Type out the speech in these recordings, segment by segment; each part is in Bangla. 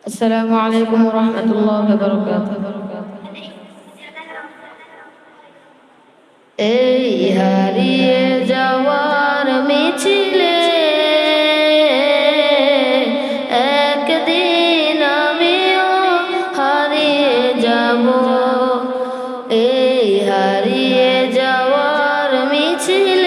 السلام عليكم ورحمة الله وبركاته এই হারিয়ে যাওয়ার মিছিলে একদিন আমিও হারিয়ে যাব এই হারিয়ে যাওয়ার মিছিলে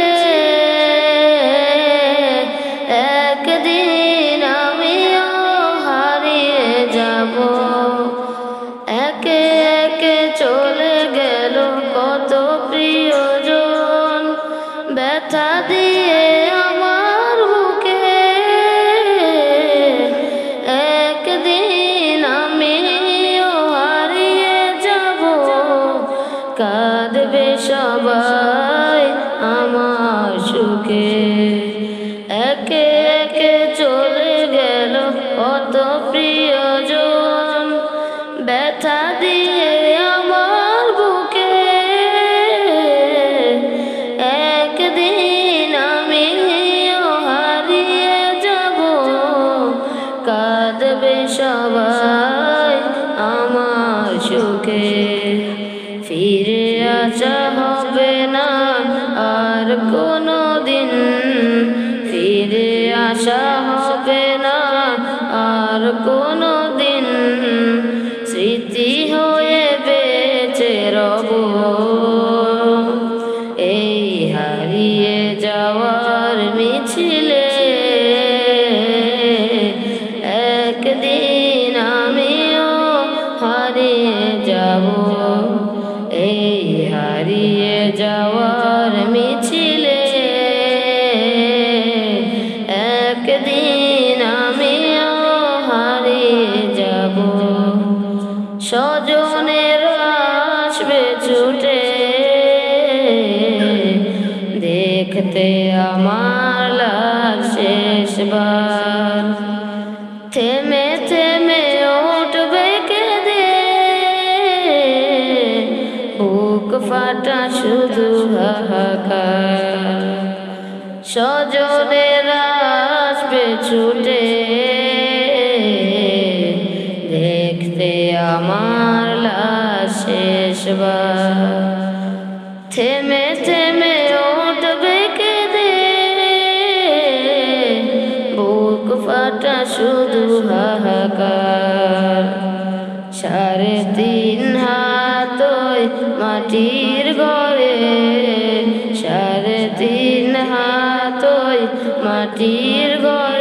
একে একে চলে গেল? কত প্রিয়জন ব্যথা দিয়ে আমার বুকে। একদিন আমি হারিয়ে যাব। কাঁদবে সবাই আমার সুখে। ফিরে আসা হবে না, আর কোনো ফিরে আসা হবে না। আর কোনো দিন স্মৃতি হয়ে বেঁচে রব। এই হারিয়ে যাওয়ার মিছিলে একদিন আমিও হারিয়ে যাব। এই স্বজনের আসবে ছুটে। দেখতে আমার লাশ শেষবার থেমে থেমে উঠবে কেঁদে। বুক ফাটা শুধু হাহাকার। স্বজনের আসবে ছুটে। আমার লাশ শেষবার থেমে থেমে উঠবে কেঁদে বুক ফাটা শুধু হাহাকার। সাড়ে তিন হাত মাটির ঘরে সাড়ে তিন হাত মাটির ঘরে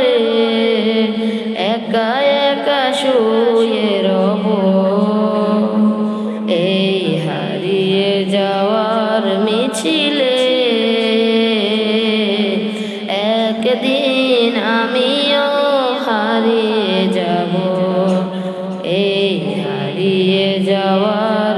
মিছিলে একদিন আমিও হারিয়ে যাব এই হারিয়ে যাওয়ার